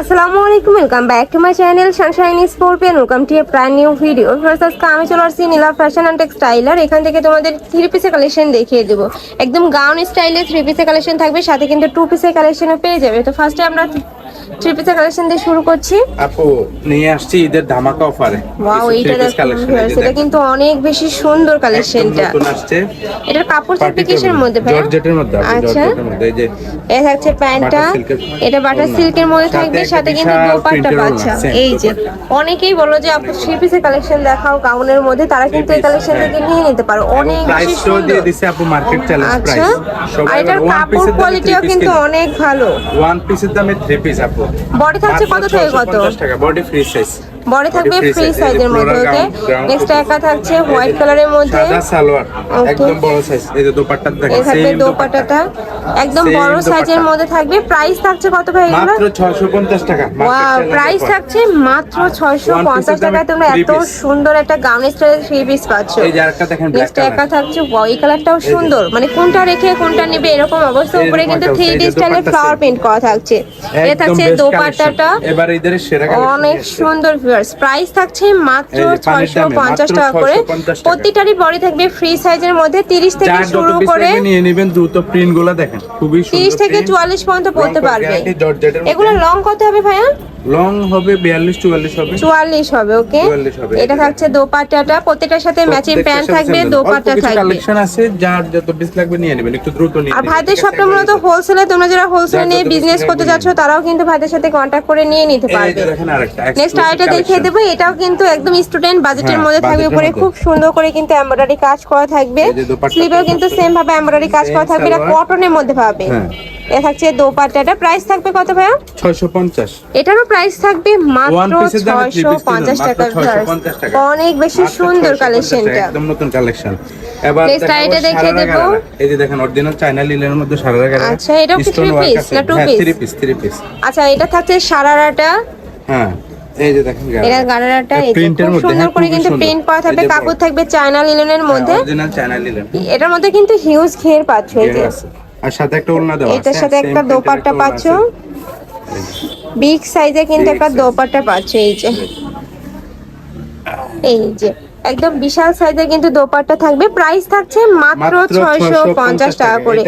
আসসালামু আলাইকুম welcome back to my channel Sunshine Scorpion welcome to a brand new video first আজকে আমি চলে আসছি নীলা ফ্যাশন অ্যান্ড টেক্সটাইলার এখান থেকে তোমাদের থ্রি পিসের কালেকশন দেখিয়ে দেবো। একদম গাউন স্টাইলে থ্রি পিসের কালেকশন থাকবে, সাথে কিন্তু টু পিসের কালেকশনও পেয়ে যাবে। তো ফার্স্টে আমরা থ্রি পিসের কালেকশন দিয়ে শুরু করছি। আপু নিয়ে আসছি ঈদের ধামাকা অফারে ওয়াও এইটা কিন্তু অনেক বেশি সুন্দর কালেকশনটা এটার কাপড় থাকবে কিসের মধ্যে ভাই জর্জেটের মধ্যে আচ্ছা। এই যে এটা থাকছে প্যান্টটা। এটা বাটার সিল্কের মধ্যে থাকবে সাথে কিন্তু দোপাট্টা পাচ্ছা। এই যে অনেকেই বলো যে আপু থ্রি পিসের কালেকশন দেখাও গাউনের মধ্যে। তারা কিন্তু এই কালেকশন থেকে নিয়ে নিতে পারো। অনেক বেশি দিয়ে সুন্দর। দিছে আপু মার্কেট চ্যালেঞ্জ আচ্ছা। প্রাইস আর এটার কাপড় কোয়ালিটিও কিন্তু অনেক ভালো। ওয়ান পিসের দামে থ্রি পিস আপু। বডি থাকছে কত থেকে কত? 50 টাকা বডি ফ্রি সাইজ বডি থাকবে ফ্রি সাইজের মধ্যে ওকে? নেক্সট। একা থাকছে হোয়াইট কালারের মধ্যে। সাদা সালোয়ার একদম বড় সাইজ এই যে দোপাট্টা দেখেন সেম দোপাট্টাটা একদম বড় সাইজের মধ্যে থাকবে। প্রাইস থাকছে কত ভাই এগুলো মাত্র 650 টাকা ওয়াও প্রাইস থাকছে মাত্র ছয়শো One পঞ্চাশ piece এর টাকায় তোমরা এত সুন্দর একটা গাউন স্টাইল থ্রি পিস পাচ্ছ। এই যে আরেকটা দেখেন ব্ল্যাক নেক্সট একা থাকছে ওয়াও এই কালারটাও সুন্দর। মানে কোনটা রেখে কোনটা নেবে এরকম অবস্থা। উপরে কিন্তু থ্রি ডি স্টাইলের ফ্লাওয়ার প্রিন্ট করা থাকছে। এটা থাকছে দোপাট্টাটা। এবার ঈদের সেরা অনেক। সুন্দর ভিউয়ার্স প্রাইস থাকছে মাত্র ছয়শো পঞ্চাশ টাকা করে। প্রতিটারই বডি থাকবে ফ্রি সাইজের মধ্যে। তিরিশ থেকে শুরু করে নিয়ে নেবেন দ্রুত প্রিন্টগুলো দেখেন। খুবই তিরিশ থেকে চুয়াল্লিশ পর্যন্ত পড়তে পারবে। এগুলো লং কত হবে ভাইয়া? লং হবে 42 44 হবে। চুয়াল্লিশ হবে ওকে এটা থাকছে দোপাট্টাটা। প্রত্যেকটার সাথে ম্যাচিং প্যান্ট থাকবে দোপাট্টা থাকবে। কালেকশন আছে যার যত পিস লাগবে নিয়ে নেবেন একটু দ্রুত নিয়ে আর ভাইদের সবটা মূলত হোলসেলে তোমরা যারা হোলসেল নিয়ে বিজনেস করতে যাচ্ছ তারাও কিন্তু ভাইদের সাথে কন্ট্যাক্ট করে নিয়ে নিতে পারবে। নেক্সট exclusive আইটা দেখিয়ে collection। দেবো এটাও কিন্তু একদম স্টুডেন্ট বাজেটের হ্যাঁ, মধ্যে থাকবে। উপরে খুব সুন্দর করে কিন্তু এমব্রয়ডারি কাজ করা থাকবে। স্লিভেও কিন্তু। সেম ভাবে এমব্রয়ডারি কাজ করা থাকবে। এটা কটনের মধ্যে পাবে। হ্যাঁ। এটা থাকছে দোপাট্টাটা। প্রাইস থাকবে কত ভাইয়া? 650 এটারও প্রাইস থাকবে মাত্র piece এর দামে three ছয়শো পঞ্চাশ টাকা 650 টাকা। অনেক বেশি সুন্দর কালেকশনটা একদম নতুন কালেকশন এবার Next দেখিয়ে সারারা দেবো। এই যে দেখেন অরিজিনাল চায়না লিলের মধ্যে সারারা গারারা আচ্ছা, কি। না two হ্যাঁ, আচ্ছা এটা থাকছে সারারাটা। হ্যাঁ। এই যে দেখেন এটা গারারাটা এটা এই যে print এর খুব সুন্দর হ্যাঁ, করে কিন্তু। প্রিন্ট করা থাকবে কাপড় থাকবে চায়না লিলেনের মধ্যে। অরিজিনাল চায়না লিলেন এটার মধ্যে কিন্তু হিউজ ঘের পাচ্ছ এই যে। আর সাথে একটা ওড়না দেওয়া এটার সাথে একটা দোপাট্টা পাচ্ছ। বিগ সাইজে কিন্তু একটা দোপাট্টা পাচ্ছ এই যে। এই যে। একদম বিশাল সাইজের কিন্তু দোপাট্টা থাকবে। প্রাইস থাকছে মাত্র মাত্র ছয়শো পঞ্চাশ 650 টাকা করে।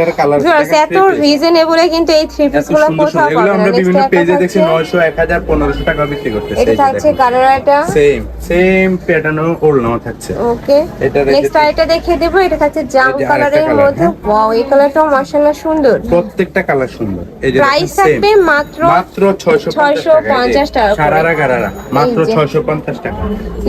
এত। রিজনেবলে কিন্তু এই থ্রি পিসগুলো কোথাও পাবেন না আমরা বিভিন্ন পেজে দেখছি থাকছে- 900 1000 1500 টাকা বিক্রি করতেছে এটা থাকছে গারারাটা সেম সেম প্যাটার্নও ওড়নাও থাকছে ওকে এটা নেক্সট। আইটা দেখিয়ে দেবো এটা থাকছে জাম কালারের মধ্যে হ্যাঁ। ওয়াও এই কালারটাও মাশাআল্লাহ সুন্দর প্রত্যেকটা কালার সুন্দর এই যে প্রাইস। থাকবে মাত্র মাত্র 650 650 টাকা। সারারা গারারা মাত্র এই যে। 650 টাকা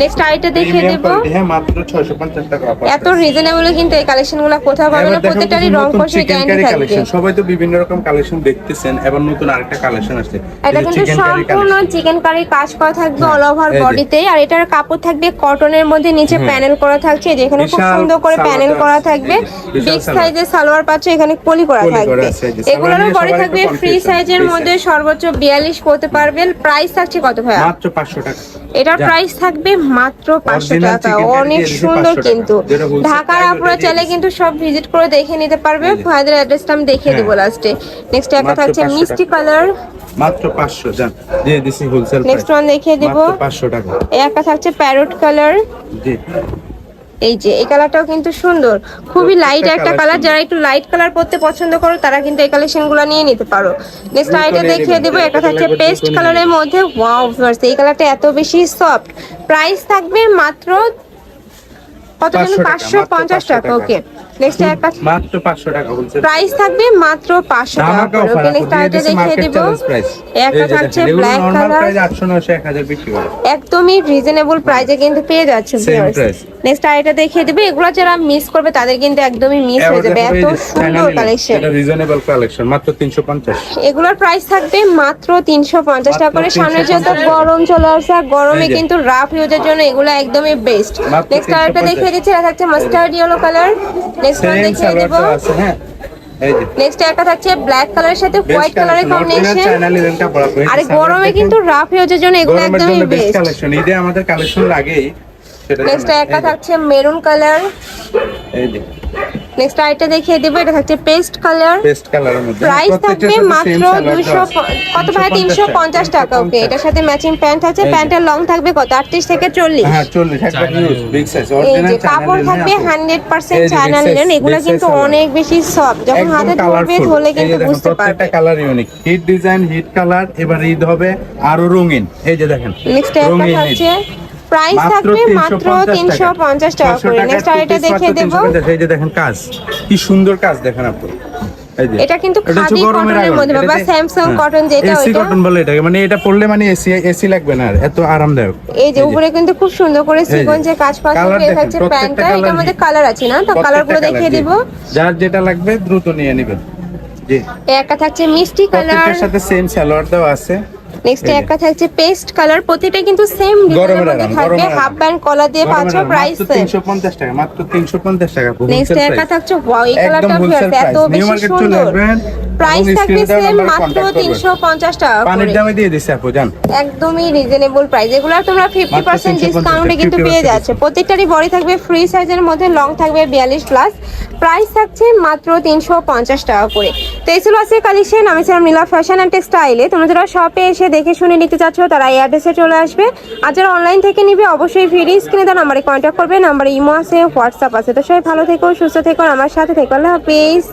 নেক্সট আইটা দেখিয়ে দেবো হ্যাঁ মাত্র 650 টাকা এত। রিজনেবল কিন্তু এই কালেকশনগুলো কোথাও পাবে না প্রত্যেকটারই রং কষে গ্যারান্টি থাকবে। সবাই তো বিভিন্ন রকম কালেকশন দেখতেছেন এবার নতুন আরেকটা কালেকশন আসছে এটা কিন্তু সম্পূর্ণ। চিকেন কারি কাজ করা থাকবে অল ওভার বডিতে আর এটার কাপড় থাকবে কটনের মধ্যে নিচে হ্যাঁ। প্যানেল করা থাকছে যেখানে খুব সুন্দর করে প্যানেল করা থাকবে। বিগ। সাইজের সালোয়ার। পাচ্ছে এখানে পলি করা থাকবে। এগুলোরও পরে থাকবে ফ্রি সাইজের মধ্যে সর্বোচ্চ বিয়াল্লিশ করতে পারবেন। প্রাইস থাকছে কত ভাইয়া? মাত্র 500 টাকা। এটার প্রাইস থাকবে মাত্র পাঁচশো টাকা। অনেক সুন্দর কিন্তু। ঢাকার আপুরা চাইলে কিন্তু সব ভিজিট করে দেখে নিতে পারবে। ভাইদের অ্যাড্রেসটা আমি দেখিয়ে দেবো হ্যাঁ। লাস্টে নেক্সট একটা থাকছে মিষ্টি কালার মাত্র 500 জান দিয়ে দিছি হোলসেল নেক্সট ওয়ান দেখিয়ে দেবো। 500 টাকা। এই একটা থাকছে প্যারট কালার। এই যে এই কালারটাও কিন্তু সুন্দর। খুবই লাইট একটা কালার যারা একটু লাইট কালার পরতে পছন্দ করো তারা কিন্তু এই কালেকশনগুলো নিয়ে নিতে পারো। নেক্সট আইটা দেখিয়ে দেবো এটা থাকছে পেস্ট কালারের মধ্যে। ওয়াও এই কালারটা এত বেশি সফট প্রাইস থাকবে মাত্র কত জানি 500 টাকা, পাঁচশো পঞ্চাশ 500 টাকা টাকা। ওকে নেক্সট একটা মাত্র 500 টাকা বলছে প্রাইস থাকবে মাত্র পাঁচশো টাকা ওকে নেক্সট আইটা দেখিয়ে দেব। একটা থাকছে ব্ল্যাক কালার প্রাইস 800 900 1000 বেশি করে। একদমই রিজনেবল প্রাইসে কিন্তু পেয়ে যাচ্ছে price. নেক্সট আইটা দেখিয়ে দেবে এগুলো যারা মিস করবে তাদের কিন্তু একদমই মিস হয়ে যাবে। এত সুন্দর কালেকশন এটা রিজনেবল কালেকশন মাত্র 350 এগুলোর প্রাইস থাকবে মাত্র তিনশো পঞ্চাশ টাকা করে। সামনে যেহেতু গরম চলে আসছে গরমে কিন্তু রাফ ইউজের জন্য এগুলো একদমই বেস্ট নেক্সট 350 দেখিয়ে দিচ্ছি এটা থাকছে mustard yellow colour next same দেখিয়ে দেবো। হ্যাঁ? নেক্সট একটা থাকছে ব্ল্যাক কালারের সাথে হোয়াইট কালারের কম্বিনেশন আর গরমে কিন্তু রাফ ইউজের জন্য এগুলো একদমই বেস্ট কালেকশন ঈদে আমাদের কালেকশন লাগেই। নেক্সট একটা থাকছে মেরুন কালার এই যে। নেক্সট আরেকটা দেখিয়ে দেবো এটা থাকছে পেস্ট কালার পেস্ট কালারের মধ্যে। প্রাইস থাকবে মাত্র same salad দুইশো দেওয়া আছে। কত ভাই? তিনশো পঞ্চাশ টাকা ওকে এটার সাথে ম্যাচিং প্যান্ট আছে। প্যান্টের লং থাকবে কত? আটত্রিশ থেকে চল্লিশ। হ্যাঁ চল্লিশ। একবার ইউজ বিগ সাইজ এই কাপড় থাকবে হান্ড্রেড পার্সেন্ট চায়না লিলেন এগুলো কিন্তু অনেক বেশি সফট যখন হাতে ধরবে ধরলে কিন্তু বুঝতে পারবে। প্রত্যেকটা colour unique hit design hit colour এবার ঈদ হবে আরও রঙিন। এই যে দেখেন নেক্সট একটা থাকছে প্রাইস থাকবে মাত্র তিনশো পঞ্চাশ টাকা করে। নেক্সট দেখিয়ে দেবো। এই যে দেখেন কাজ কি সুন্দর কাজ দেখেন আপু এই যে এটা কিন্তু খাদি কটনের মধ্যে বা স্যামসাং হ্যাঁ, কটন যেটা এসি কটন বলে এটাকে মানে এটা মানে এসি এসি লাগবে না আর এত আরামদায়ক। এই যে উপরে কিন্তু খুব সুন্দর করে যে। কাজ করা প্যান্টটা এটার মধ্যে কালার আছে না? তো প্রত্যেকটা কালারগুলো দেখিয়ে। দিব। যার যেটা লাগবে দ্রুত নিয়ে নেবেন। জি। একটা থাকছে মিষ্টি কালার সাথে সেম সালোয়ার আছে। নেক্সট একটা থাকছে পেস্ট কালার প্রতিটা কিন্তু সেম ডিজাইনের মধ্যে থাকবে হাফ ব্যান্ড কলার দিয়ে পাচ্ছ প্রাইস তিনশো পঞ্চাশ টাকা মাত্র তিনশো পঞ্চাশ টাকা নেক্সট একটা থাকছে ওয়াও এই কালারটা এত বেশি সুন্দর। প্রাইস থাকবে সেম মাত্র contact করবেন। তিনশো পঞ্চাশ টাকা পানির দামে দিয়ে দিচ্ছে আপু জান। একদমই রিজনেবল প্রাইস এগুলো তোমরা ফিফটি মাত্র পার্সেন্ট ডিসকাউন্টে কিন্তু পেয়ে যাচ্ছে। প্রত্যেকটারই বডি থাকবে ফ্রি সাইজের মধ্যে লং থাকবে বিয়াল্লিশ প্লাস প্রাইস থাকছে মাত্র তিনশো পঞ্চাশ টাকা করে। তো এই ছিল আছে কালেকশন। আমি ছিলাম নীলা ফ্যাশন অ্যান্ড টেক্সটাইলে তোমরা যারা শপে এসে দেখে শুনে নিতে চাচ্ছ, তারা এই অ্যাড্রেসে চলে আসবে। আর যারা অনলাইন থেকে নিবে, অবশ্যই ভিডিও স্ক্রিনে তার নাম্বারে কন্ট্যাক্ট করবে। নাম্বারে ইমো আছে হোয়াটসঅ্যাপ আছে। তো সবাই ভালো থেকো, সুস্থ থেকো আমার সাথে থেকো। আল্লাহ হাফিজ।